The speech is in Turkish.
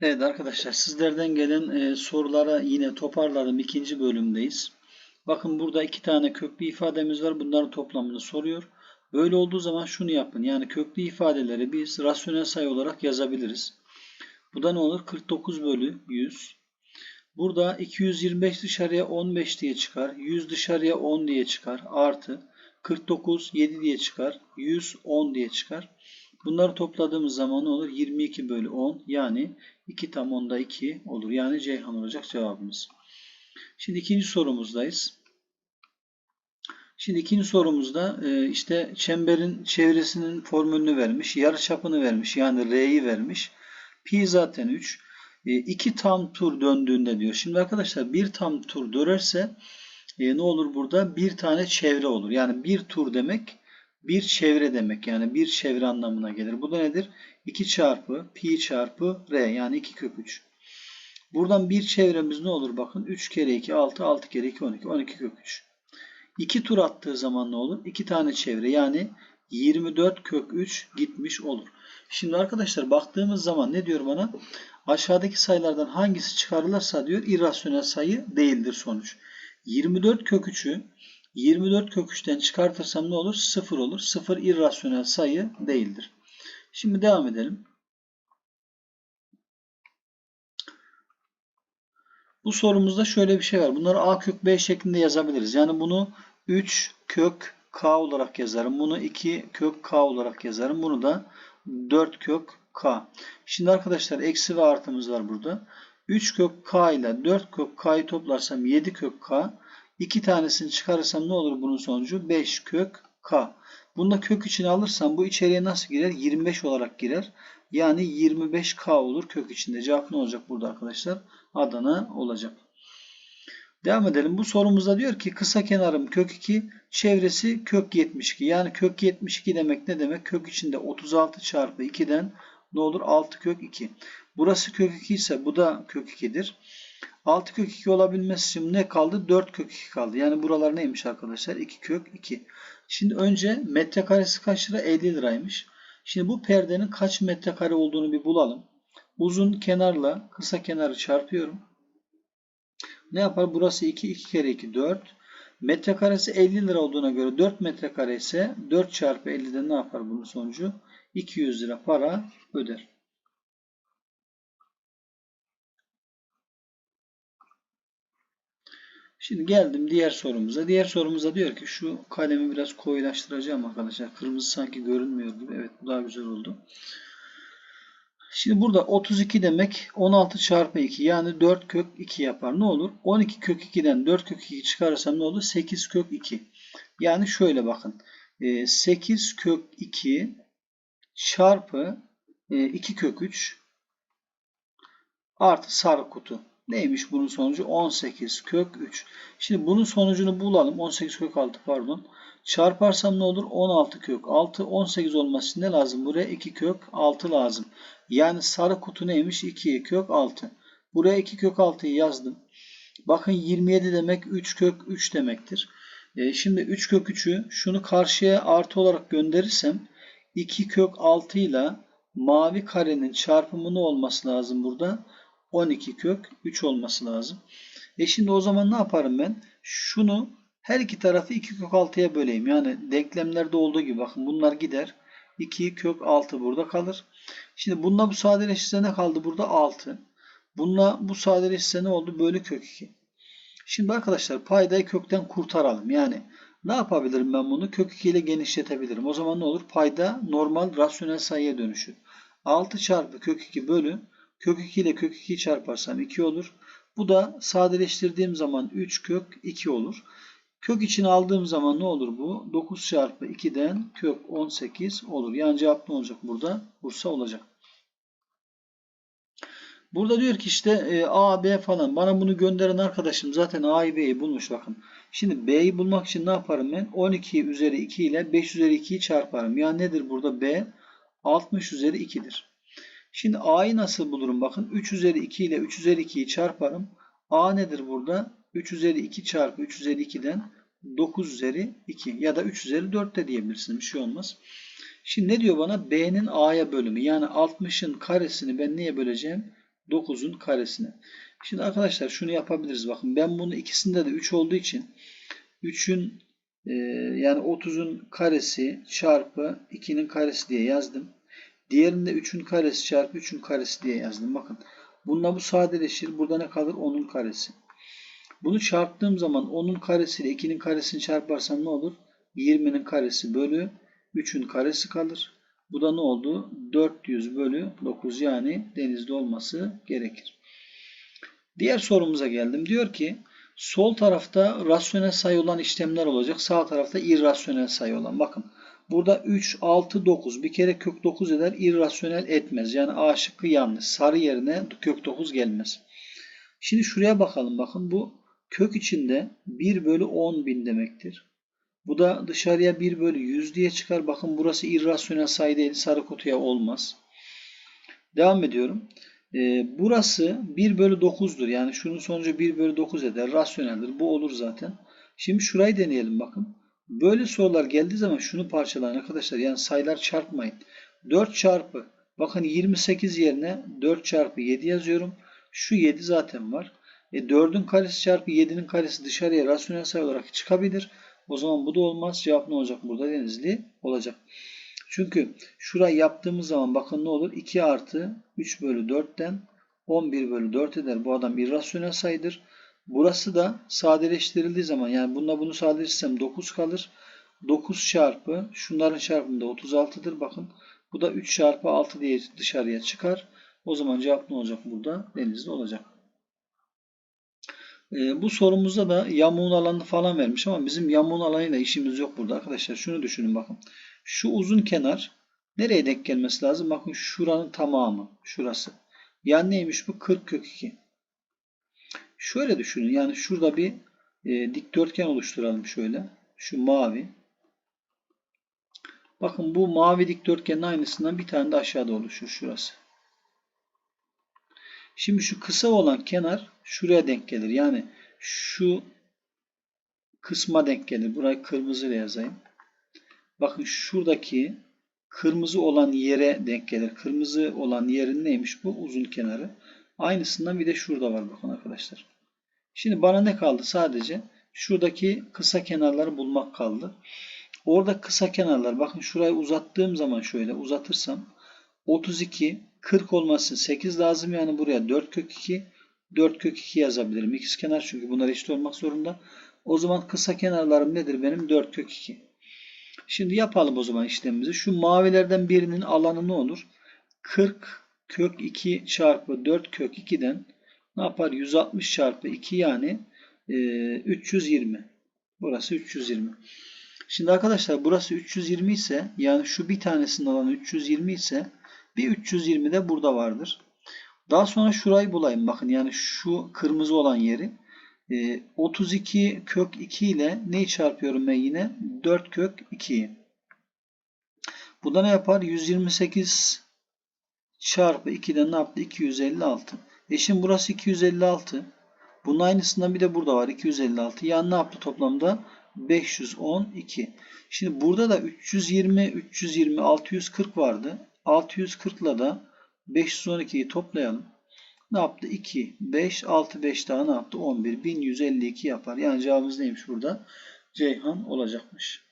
Evet arkadaşlar sizlerden gelen e, sorulara yine toparladım. ikinci bölümdeyiz. Bakın burada iki tane köklü ifademiz var. Bunların toplamını soruyor. Böyle olduğu zaman şunu yapın. Yani köklü ifadeleri biz rasyonel sayı olarak yazabiliriz. Bu da ne olur? 49 bölü 100. Burada 225 dışarıya 15 diye çıkar. 100 dışarıya 10 diye çıkar. Artı 49 7 diye çıkar. 100 10 diye çıkar. Bunları topladığımız zaman olur? 22 bölü 10 yani 2 tam onda 2 olur. Yani Ceyhan olacak cevabımız. Şimdi ikinci sorumuzdayız. Şimdi ikinci sorumuzda e, işte çemberin çevresinin formülünü vermiş. Yarıçapını vermiş. Yani R'yi vermiş. Pi zaten 3. 2 tam tur döndüğünde diyor. Şimdi arkadaşlar bir tam tur dönerse e, ne olur burada? Bir tane çevre olur. Yani bir tur demek bir çevre demek. Yani bir çevre anlamına gelir. Bu da nedir? 2 çarpı pi çarpı r yani 2 kök 3. Buradan bir çevremiz ne olur? Bakın 3 kere 2 6 6 kere 2 12 12 kök 3. 2 tur attığı zaman ne olur? 2 tane çevre yani 24 kök 3 gitmiş olur. Şimdi arkadaşlar baktığımız zaman ne diyor bana? Aşağıdaki sayılardan hangisi çıkarılırsa diyor irrasyonel sayı değildir sonuç. 24 kök 3'ü 24 kök 3'ten çıkartırsam ne olur? 0 olur. 0 irrasyonel sayı değildir. Şimdi devam edelim. Bu sorumuzda şöyle bir şey var. Bunları a kök b şeklinde yazabiliriz. Yani bunu 3 kök k olarak yazarım. Bunu 2 kök k olarak yazarım. Bunu da 4 kök k. Şimdi arkadaşlar eksi ve artımız var burada. 3 kök k ile 4 kök k'yı toplarsam 7 kök k. 2 tanesini çıkarırsam ne olur bunun sonucu? 5 kök k. Bunda kök içine alırsam bu içeriye nasıl girer? 25 olarak girer. Yani 25k olur kök içinde. Cevap ne olacak burada arkadaşlar? Adana olacak. Devam edelim. Bu sorumuzda diyor ki kısa kenarım kök 2, çevresi kök 72. Yani kök 72 demek ne demek? Kök içinde 36 çarpı 2'den ne olur? 6 kök 2. Burası kök 2 ise bu da kök 2'dir. 6 kök 2 olabilmesi için ne kaldı? 4 kök 2 kaldı. Yani buralar neymiş arkadaşlar? 2 kök 2. Şimdi önce metrekaresi kaç lira? 50 liraymış. Şimdi bu perdenin kaç metrekare olduğunu bir bulalım. Uzun kenarla kısa kenarı çarpıyorum. Ne yapar? Burası 2, 2 kere 2, 4. Metrekaresi 50 lira olduğuna göre 4 metrekare ise 4 çarpı 50'de ne yapar bunun sonucu? 200 lira para öder. Şimdi geldim diğer sorumuza. Diğer sorumuza diyor ki şu kalemi biraz koyulaştıracağım arkadaşlar. Kırmızı sanki görünmüyor gibi. Evet bu daha güzel oldu. Şimdi burada 32 demek 16 çarpı 2 yani 4 kök 2 yapar. Ne olur? 12 kök 2'den 4 kök 2 çıkarırsam ne olur? 8 kök 2. Yani şöyle bakın. 8 kök 2 çarpı 2 kök 3 artı sarı kutu. Neymiş bunun sonucu? 18 kök 3. Şimdi bunun sonucunu bulalım. 18 kök 6 pardon. Çarparsam ne olur? 16 kök 6. 18 olması ne lazım? Buraya 2 kök 6 lazım. Yani sarı kutu neymiş? 2 kök 6. Buraya 2 kök 6'yı yazdım. Bakın 27 demek 3 kök 3 demektir. E şimdi 3 kök 3'ü şunu karşıya artı olarak gönderirsem 2 kök 6 ile mavi karenin çarpımı ne olması lazım burada? 12 kök 3 olması lazım. E şimdi o zaman ne yaparım ben? Şunu her iki tarafı 2 kök 6'ya böleyim. Yani denklemlerde olduğu gibi bakın bunlar gider. 2 kök 6 burada kalır. Şimdi bununla bu sadeleşirse ne kaldı burada? 6. Bununla bu sadeleşirse ne oldu? Bölü kök 2. Şimdi arkadaşlar paydayı kökten kurtaralım. Yani ne yapabilirim ben bunu? Kök 2 ile genişletebilirim. O zaman ne olur? Payda normal rasyonel sayıya dönüşür. 6 çarpı kök 2 bölü kök 2 ile kök 2'yi çarparsam 2 olur. Bu da sadeleştirdiğim zaman 3 kök 2 olur. Kök içine aldığım zaman ne olur bu? 9 çarpı 2'den kök 18 olur. Yani cevap ne olacak burada? Bursa olacak. Burada diyor ki işte e, A, B falan. Bana bunu gönderen arkadaşım zaten A'yı B'yi bulmuş bakın. Şimdi B'yi bulmak için ne yaparım ben? 12 üzeri 2 ile 5 üzeri 2'yi çarparım. Yani nedir burada B? 60 üzeri 2'dir. Şimdi A'yı nasıl bulurum? Bakın 3 üzeri 2 ile 3 üzeri 2'yi çarparım. A nedir burada? 3 üzeri 2 çarpı 3 üzeri 2'den 9 üzeri 2 ya da 3 üzeri 4 de diyebilirsiniz. Bir şey olmaz. Şimdi ne diyor bana? B'nin A'ya bölümü. Yani 60'ın karesini ben neye böleceğim? 9'un karesine. Şimdi arkadaşlar şunu yapabiliriz. Bakın ben bunu ikisinde de 3 olduğu için 3'ün e, yani 30'un karesi çarpı 2'nin karesi diye yazdım. Diğerinde 3'ün karesi çarpı 3'ün karesi diye yazdım. Bakın bununla bu sadeleşir. Burada ne kalır? 10'un karesi. Bunu çarptığım zaman 10'un karesiyle 2'nin karesini çarparsam ne olur? 20'nin karesi bölü 3'ün karesi kalır. Bu da ne oldu? 400 bölü 9 yani denizde olması gerekir. Diğer sorumuza geldim. Diyor ki sol tarafta rasyonel sayı olan işlemler olacak. Sağ tarafta irrasyonel sayı olan. Bakın burada 3, 6, 9 bir kere kök 9 eder. irrasyonel etmez. Yani A şıkkı yanlış. Sarı yerine kök 9 gelmez. Şimdi şuraya bakalım. Bakın bu kök içinde 1 bölü 10 bin demektir. Bu da dışarıya 1 bölü 100 diye çıkar. Bakın burası irrasyonel sayı değil. Sarı kutuya olmaz. Devam ediyorum. Ee, burası 1 bölü 9'dur. Yani şunun sonucu 1 bölü 9 eder. Rasyoneldir. Bu olur zaten. Şimdi şurayı deneyelim bakın. Böyle sorular geldiği zaman şunu parçalayın arkadaşlar. Yani sayılar çarpmayın. 4 çarpı bakın 28 yerine 4 çarpı 7 yazıyorum. Şu 7 zaten var. E 4'ün karesi çarpı 7'nin karesi dışarıya rasyonel sayı olarak çıkabilir. O zaman bu da olmaz. Cevap ne olacak burada? Denizli olacak. Çünkü şurayı yaptığımız zaman bakın ne olur? 2 artı 3 bölü 4'ten 11 bölü 4 eder. Bu adam irrasyonel sayıdır. Burası da sadeleştirildiği zaman yani bununla bunu sadeleştirsem 9 kalır. 9 çarpı şunların çarpımı da 36'dır. Bakın bu da 3 çarpı 6 diye dışarıya çıkar. O zaman cevap ne olacak burada? Denizli olacak. E, bu sorumuzda da yamuğun alanını falan vermiş ama bizim yamuğun alanıyla işimiz yok burada arkadaşlar. Şunu düşünün bakın. Şu uzun kenar nereye denk gelmesi lazım? Bakın şuranın tamamı. Şurası. Yani neymiş bu? 40 kök 2. Şöyle düşünün. Yani şurada bir e, dikdörtgen oluşturalım şöyle. Şu mavi. Bakın bu mavi dikdörtgenin aynısından bir tane de aşağıda oluşur şurası. Şimdi şu kısa olan kenar şuraya denk gelir. Yani şu kısma denk gelir. Burayı kırmızı ile yazayım. Bakın şuradaki kırmızı olan yere denk gelir. Kırmızı olan yerin neymiş bu? Uzun kenarı. Aynısından bir de şurada var bakın arkadaşlar. Şimdi bana ne kaldı? Sadece şuradaki kısa kenarları bulmak kaldı. Orada kısa kenarlar bakın şurayı uzattığım zaman şöyle uzatırsam 32 40 olması 8 lazım yani buraya 4 kök 2 4 kök 2 yazabilirim. İkiz kenar çünkü bunlar eşit olmak zorunda. O zaman kısa kenarlarım nedir benim? 4 kök 2. Şimdi yapalım o zaman işlemimizi. Şu mavilerden birinin alanı ne olur? 40 kök 2 çarpı 4 kök 2'den ne yapar? 160 çarpı 2 yani e, 320. Burası 320. Şimdi arkadaşlar burası 320 ise yani şu bir tanesinin alanı 320 ise bir 320 de burada vardır. Daha sonra şurayı bulayım. Bakın yani şu kırmızı olan yeri. 32 e, kök 2 ile neyi çarpıyorum ben yine? 4 kök 2'yi. Bu da ne yapar? 128 çarpı 2'den ne yaptı? 256. E şimdi burası 256. Bunun aynısından bir de burada var. 256. Yani ne yaptı toplamda? 512. Şimdi burada da 320, 320, 640 vardı. 640 ile de 512'yi toplayalım. Ne yaptı? 2, 5, 6, 5 daha ne yaptı? 11. 1152 yapar. Yani cevabımız neymiş burada? Ceyhan olacakmış.